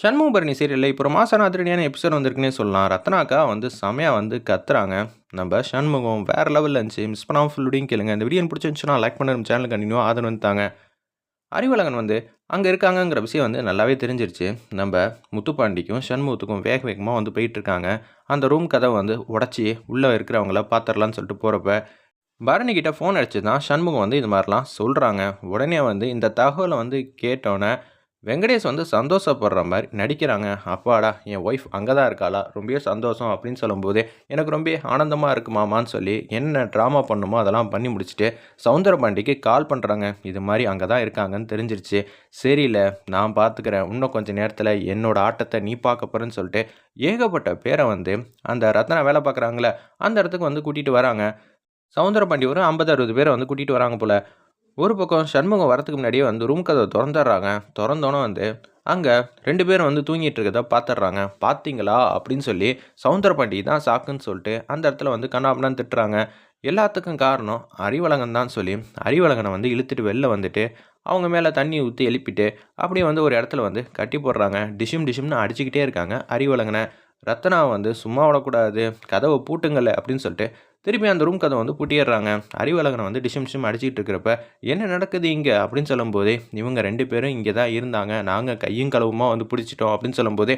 சண்முகபரணி சீரியலில் இப்போ ஒரு மாசான அதிரடியான எபிசோட் வந்திருக்குன்னே சொல்லலாம். ரத்னாக்கா வந்து செமையாக வந்து கத்துறாங்க. நம்ம சண்முகம் வேறு லெவலில் இருந்துச்சு. மிஸ் பண்ணாமல் ஃபுல்லுடையும் கேளுங்க. இந்த வீடியோ பிடிச்சிருந்துச்சுன்னா லைக் பண்ண நம்ம சேனல் கண்டினியூ ஆதரவு வந்துட்டாங்க அறிவழகன் வந்து அங்கே இருக்காங்கங்கிற விஷயம் வந்து நல்லாவே தெரிஞ்சிருச்சு. நம்ம முத்துப்பாண்டிக்கும் சண்முகத்துக்கும் வேக வேகமாக வந்து போயிட்டுருக்காங்க. அந்த ரூம் கதவை வந்து உடச்சி உள்ளே இருக்கிறவங்கள பார்த்துடலான்னு சொல்லிட்டு போகிறப்ப பரணிக்கிட்ட ஃபோன் அடிச்சு தான் சண்முகம் வந்து இது மாதிரிலாம் சொல்கிறாங்க உடனே வந்து இந்த தகவலை வந்து கேட்டோன்னே வெங்கடேஷ் வந்து சந்தோஷப்படுற மாதிரி நடிக்கிறாங்க. அப்பாடா என் ஒய்ஃப் அங்கே தான் இருக்காளா? ரொம்பவே சந்தோஷம் அப்படின்னு சொல்லும்போது எனக்கு ரொம்ப ஆனந்தமாக இருக்குமாமான்னு சொல்லி என்ன ட்ராமா பண்ணுமோ அதெல்லாம் பண்ணி முடிச்சுட்டு சவுந்தரபாண்டிக்கு கால் பண்ணுறாங்க இது மாதிரி அங்கே தான் இருக்காங்கன்னு தெரிஞ்சிருச்சு. சரியில்ல நான் பார்த்துக்கிறேன் இன்னும் கொஞ்சம் நேரத்தில் என்னோட ஆட்டத்தை நீ பார்க்க போகிறேன்னு சொல்லிட்டு ஏகப்பட்ட பேரை வந்து அந்த ரத்னா வேலை பார்க்குறாங்களே அந்த இடத்துக்கு வந்து கூட்டிகிட்டு வராங்க. சவுந்தரபாண்டி ஒரு ஐம்பது அறுபது பேரை வந்து கூட்டிகிட்டு வராங்க போல். ஒரு பக்கம் சண்முகம் வரத்துக்கு முன்னாடியே வந்து ரூம் கதவை திறந்துடுறாங்க. திறந்தோன்னே வந்து அங்கே ரெண்டு பேரும் வந்து தூங்கிட்டு இருக்கதை பார்த்துட்றாங்க. பார்த்தீங்களா? அப்படின்னு சொல்லி சவுந்தரபாண்டி தான் சாக்குன்னு சொல்லிட்டு அந்த இடத்துல வந்து கண்ணாபண்ணான்னு திட்டுறாங்க. எல்லாத்துக்கும் காரணம் அறிவழகன் தான் சொல்லி அறிவழகனை வந்து இழுத்துட்டு வெளில வந்துட்டு அவங்க மேலே தண்ணி ஊற்றி எழுப்பிட்டு அப்படியே வந்து ஒரு இடத்துல வந்து கட்டி போடுறாங்க. டிஷிம் டிஷிம்னு அடிச்சுக்கிட்டே இருக்காங்க அறிவழகனை. ரத்னா வந்து சும்மா விடக்கூடாது கதவை பூட்டுங்கல்ல அப்படின்னு சொல்லிட்டு திருப்பி அந்த ரூம் கதை வந்து பூட்டிடுறாங்க. அறிவழகனை வந்து டிஷம் டிஷம் அடிச்சிக்கிட்டு இருக்கிறப்ப என்ன நடக்குது இங்கே? அப்படின்னு சொல்லும்போதே இவங்க ரெண்டு பேரும் இங்கே தான் இருந்தாங்க. நாங்கள் கையும் களவுமா வந்து பிடிச்சிட்டோம். அப்படின்னு சொல்லும்போது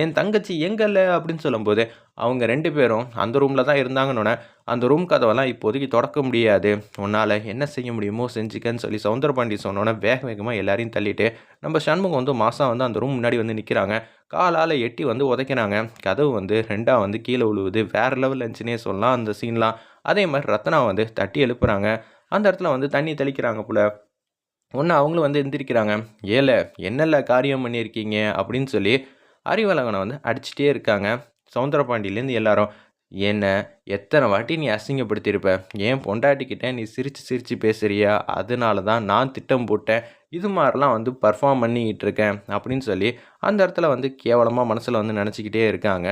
என் தங்கச்சி எங்கல்ல அப்படின்னு சொல்லும்போது அவங்க ரெண்டு பேரும் அந்த ரூமில் தான் இருந்தாங்கன்னொன்னே அந்த ரூம் கதவெல்லாம் இப்போதைக்கு தொடக்க முடியாது. உன்னால் என்ன செய்ய முடியுமோ செஞ்சுக்கன்னு சொல்லி சவுந்தரபாண்டி சொன்னோன்னே வேக வேகமாக எல்லாரையும் தள்ளிட்டு நம்ம சண்முகம் வந்து மாதம் வந்து அந்த ரூம் முன்னாடி வந்து நிற்கிறாங்க காலால் எட்டி வந்து உதைக்கிறாங்க கதவு வந்து ரெண்டாக வந்து கீழே விழுவுது வேறு லெவலில் இருந்துச்சுன்னே சொல்லலாம் அந்த சீன்லாம் அதே மாதிரி ரத்னா வந்து தட்டி எழுப்புறாங்க. அந்த இடத்துல வந்து தண்ணி தெளிக்கிறாங்க போல். ஒன்று அவங்களும் வந்து எந்திரிக்கிறாங்க. ஏல என்னெல்ல காரியம் பண்ணியிருக்கீங்க? அப்படின்னு சொல்லி அறிவழகனை வந்து அடிச்சிட்டே இருக்காங்க. சவுந்தரபாண்டியிலேருந்து எல்லாரும் என்ன எத்தனை வாட்டி நீ அசிங்கப்படுத்தியிருப்ப? ஏன் பொண்டாட்டிக்கிட்ட நீ சிரித்து சிரித்து பேசுகிறியா அதனால தான் நான் திட்டம் போட்டேன். இது மாதிரிலாம் வந்து பர்ஃபார்ம் பண்ணிக்கிட்டு இருக்கேன் அப்படின்னு சொல்லி அந்த இடத்துல வந்து கேவலமாக மனசில் வந்து நினச்சிக்கிட்டே இருக்காங்க.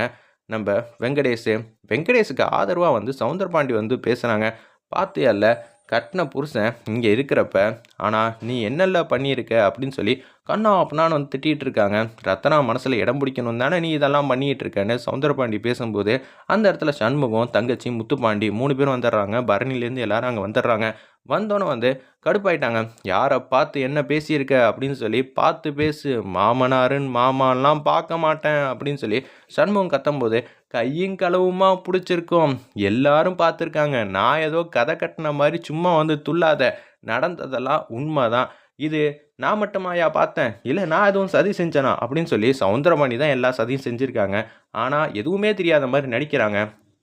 நம்ம வெங்கடேஷு வெங்கடேஷுக்கு ஆதரவாக வந்து சவுந்தரபாண்டி வந்து பேசுகிறாங்க பார்த்து அல்ல கட்டின புருஷன் இங்கே இருக்கிறப்ப ஆனால் நீ என்னெல்லாம் பண்ணியிருக்க? அப்படின்னு சொல்லி கண்ணா அப்பனான்னு வந்து திட்டிகிட்டு இருக்காங்க ரத்தனா மனசில் இடம் பிடிக்கணும் தானே நீ இதெல்லாம் பண்ணிகிட்டு இருக்கேன்னு சவுந்தரபாண்டி பேசும்போது அந்த இடத்துல சண்முகம் தங்கச்சி முத்துப்பாண்டி மூணு பேரும் வந்துடுறாங்க. பரணிலேருந்து எல்லாரும் அங்கே வந்துடுறாங்க. வந்தோன்னே வந்து கடுப்பாயிட்டாங்க. யாரை பார்த்து என்ன பேசியிருக்க? அப்படின்னு சொல்லி பார்த்து பேசு மாமனாருன்னு மாமான்லாம் பார்க்க மாட்டேன். அப்படின்னு சொல்லி சண்முகம் கத்தும்போது கையும் களவுமா பிடிச்சிருக்கோம். எல்லாரும் பார்த்துருக்காங்க. நான் ஏதோ கதை கட்டின மாதிரி சும்மா வந்து துள்ளாத. நடந்ததெல்லாம் உண்மை தான் இது நான் மட்டுமாயா பார்த்தேன். இல்லை நான் எதுவும் சதி செஞ்சேனா? அப்படின்னு சொல்லி சவுந்தரமணி தான் எல்லா சதியும் செஞ்சுருக்காங்க. ஆனால் எதுவுமே தெரியாத மாதிரி நடிக்கிறாங்க.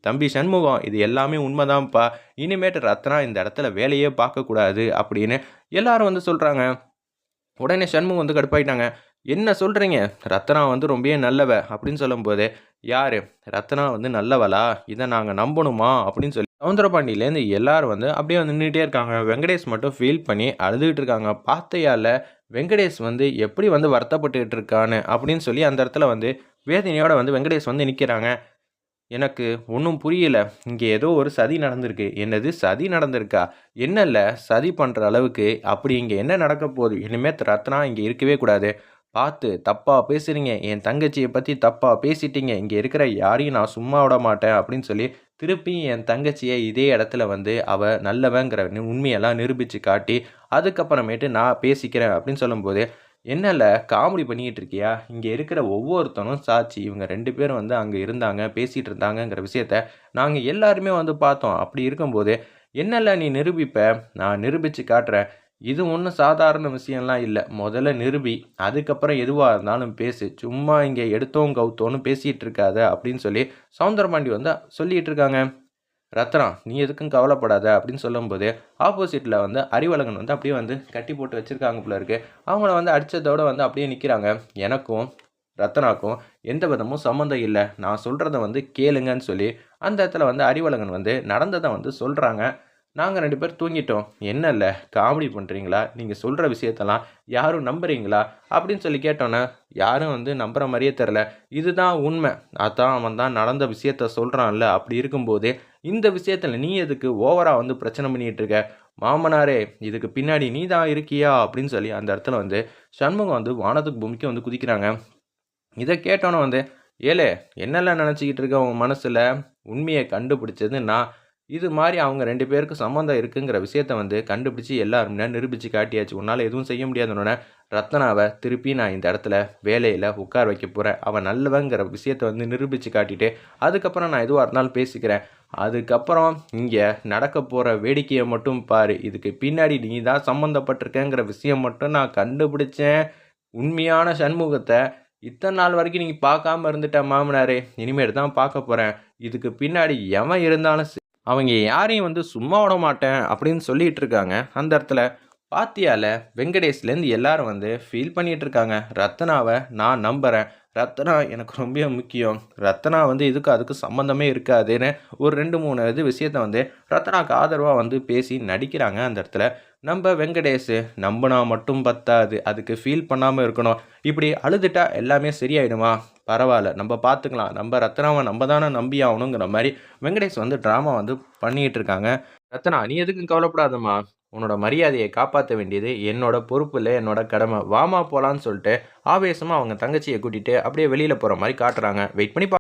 தம்பி சண்முகம் இது எல்லாமே உண்மைதான்ப்பா. இனிமேட்டு ரத்னா இந்த இடத்துல வேலையே பார்க்கக்கூடாது அப்படின்னு எல்லாரும் வந்து சொல்கிறாங்க உடனே சண்முகம் வந்து கடுப்பாயிட்டாங்க. என்ன சொல்கிறீங்க ரத்னா வந்து ரொம்பவே நல்லவ. அப்படின்னு சொல்லும்போது யார்? ரத்னா வந்து நல்லவளா? இதை நாங்கள் நம்பணுமா? அப்படின்னு சொல்லி சவுந்தரபாண்டியிலேருந்து எல்லாரும் வந்து அப்படியே வந்து நின்றுட்டே இருக்காங்க. வெங்கடேஷ் மட்டும் ஃபீல் பண்ணி அழுதுகிட்டு இருக்காங்க. பார்த்தையால் வெங்கடேஷ் வந்து எப்படி வந்து வருத்தப்பட்டுக்கிட்டு இருக்கான்னு? அப்படின்னு சொல்லி அந்த இடத்துல வந்து வேதனையோட வந்து வெங்கடேஷ் வந்து நிற்கிறாங்க எனக்கு ஒன்றும் புரியலை. இங்கே ஏதோ ஒரு சதி நடந்திருக்கு. என்னது சதி நடந்திருக்கா? என்னல்ல சதி பண்ணுற அளவுக்கு அப்படி இங்கே என்ன நடக்க போகுது? இனிமேல் ரத்னா இங்கே இருக்கவே கூடாது. பார்த்து தப்பாக பேசுகிறீங்க என் தங்கச்சியை பற்றி தப்பாக பேசிட்டீங்க. இங்கே இருக்கிற யாரையும் நான் சும்மா விட மாட்டேன் அப்படின்னு சொல்லி திருப்பி என் தங்கச்சியை இதே இடத்துல வந்து அவள் நல்லவங்கிற உண்மையெல்லாம் நிரூபித்து காட்டி அதுக்கப்புறமேட்டு நான் பேசிக்கிறேன் அப்படின்னு சொல்லும்போது என்னல காமெடி பண்ணிக்கிட்டு இருக்கியா? இங்கே இருக்கிற ஒவ்வொருத்தனும் சாட்சி இவங்க ரெண்டு பேரும் வந்து அங்கே இருந்தாங்க பேசிகிட்டு இருந்தாங்கங்கிற விஷயத்த நாங்கள் எல்லாருமே வந்து பார்த்தோம். அப்படி இருக்கும்போது என்னல நீ நிரூபிப்ப? நான் நிரூபித்து காட்டுறேன். இது ஒன்றும் சாதாரண விஷயம்லாம் இல்லை. முதல்ல நிரூபி அதுக்கப்புறம் எதுவாக இருந்தாலும் பேசு. சும்மா இங்கே எடுத்தோம் கவுத்தோன்னு பேசிகிட்டு இருக்காத அப்படின்னு சொல்லி சவுந்தரபாண்டி வந்து சொல்லிகிட்டு இருக்காங்க. ரத்னா நீ எதுக்கும் கவலைப்படாத அப்படின்னு சொல்லும்போது ஆப்போசிட்டில் வந்து அறிவழகன் வந்து அப்படியே வந்து கட்டி போட்டு வச்சுருக்காங்க போல இருக்குது அவங்கள வந்து அடித்ததோடு வந்து அப்படியே நிற்கிறாங்க எனக்கும் ரத்தனாக்கும் எந்த விதமும் சம்மந்தம் இல்லை. நான் சொல்கிறத வந்து கேளுங்கன்னு சொல்லி அந்த இடத்துல வந்து அறிவழகன் வந்து நடந்ததை வந்து சொல்கிறாங்க நாங்கள் ரெண்டு பேர் தூங்கிட்டோம். என்ன இல்லை காமெடி பண்ணுறீங்களா நீங்கள் சொல்கிற விஷயத்தெல்லாம் யாரும் நம்புறீங்களா? அப்படின்னு சொல்லி கேட்டோன்னே யாரும் வந்து நம்புகிற மாதிரியே தெரில இதுதான் உண்மை. அதான் அவன் தான் நடந்த விஷயத்த சொல்கிறான்ல அப்படி இருக்கும்போது இந்த விஷயத்தில் நீ எதுக்கு ஓவராக வந்து பிரச்சனை பண்ணிகிட்டு இருக்க? மாமனாரே இதுக்கு பின்னாடி நீ தான் இருக்கியா? அப்படின்னு சொல்லி அந்த இடத்துல வந்து சண்முகம் வந்து வானத்துக்கு பூமிக்கு வந்து குதிக்கிறாங்க. இதை கேட்டோன்னே வந்து ஏலே என்னெல்லாம் நினச்சிக்கிட்டு இருக்க உன் மனசில்? உண்மையை கண்டுபிடிச்சது நான் இது மாதிரி அவங்க ரெண்டு பேருக்கு சம்மந்தம் இருக்குங்கிற விஷயத்த வந்து கண்டுபிடிச்சி எல்லாருமே நிரூபித்து காட்டியாச்சு. உன்னால் எதுவும் செய்ய முடியாதுன்னொன்னே ரத்னாவை திருப்பி நான் இந்த இடத்துல வேலையில் உட்கார வைக்க போகிறேன் அவன் நல்லவங்கிற விஷயத்த வந்து நிரூபித்து காட்டிட்டு அதுக்கப்புறம் நான் எதுவாக இருந்தாலும் பேசிக்கிறேன். அதுக்கப்புறம் இங்கே நடக்க போகிற வேடிக்கையை மட்டும் பாரு. இதுக்கு பின்னாடி நீ தான் சம்மந்தப்பட்டிருக்கேங்கிற விஷயம் மட்டும் நான் கண்டுபிடிச்சேன். உண்மையான சண்முகத்தை இத்தனை நாள் வரைக்கும் நீங்கள் பார்க்காம இருந்துட்ட மாமனாரே இனிமேல் தான் பார்க்க போகிறேன் இதுக்கு பின்னாடி எவன் இருந்தாலும் அவங்க யாரையும் வந்து சும்மா விட மாட்டேன் அப்படின்னு சொல்லிட்டு இருக்காங்க. அந்த இடத்துல பாத்தியால வெங்கடேஷ்லேருந்து எல்லாரும் வந்து ஃபீல் பண்ணிகிட்டு இருக்காங்க. ரத்னாவை நான் நம்புகிறேன் ரத்னா எனக்கு ரொம்ப முக்கியம். ரத்னா வந்து இதுக்கு அதுக்கு சம்மந்தமே இருக்காதுன்னு ஒரு ரெண்டு மூணு இது விஷயத்த வந்து ரத்னாவுக்கு ஆதரவாக வந்து பேசி நடிக்கிறாங்க அந்த இடத்துல. நம்ம வெங்கடேஷ் நம்பினா மட்டும் பத்தாது. அதுக்கு ஃபீல் பண்ணாமல் இருக்கணும். இப்படி அழுதுட்டா எல்லாமே சரியாயிடுமா? பரவாயில்ல. நம்ம பார்த்துக்கலாம். நம்ம ரத்னாவை நம்ம தானே நம்பி ஆகணுங்கிற மாதிரி வெங்கடேஷ் வந்து ட்ராமா வந்து பண்ணிகிட்டு இருக்காங்க. ரத்னா நீ எதுக்கும் கவலைப்படாதம்மா. உன்னோட மரியாதையை காப்பாற்ற வேண்டியது என்னோட பொறுப்பு இல்லை என்னோட கடமை. வாமா போகலான்னு சொல்லிட்டு ஆவேசமாக அவங்க தங்கச்சியை கூட்டிகிட்டு அப்படியே வெளியில் போகிற மாதிரி காட்டுறாங்க. வெயிட் பண்ணி பா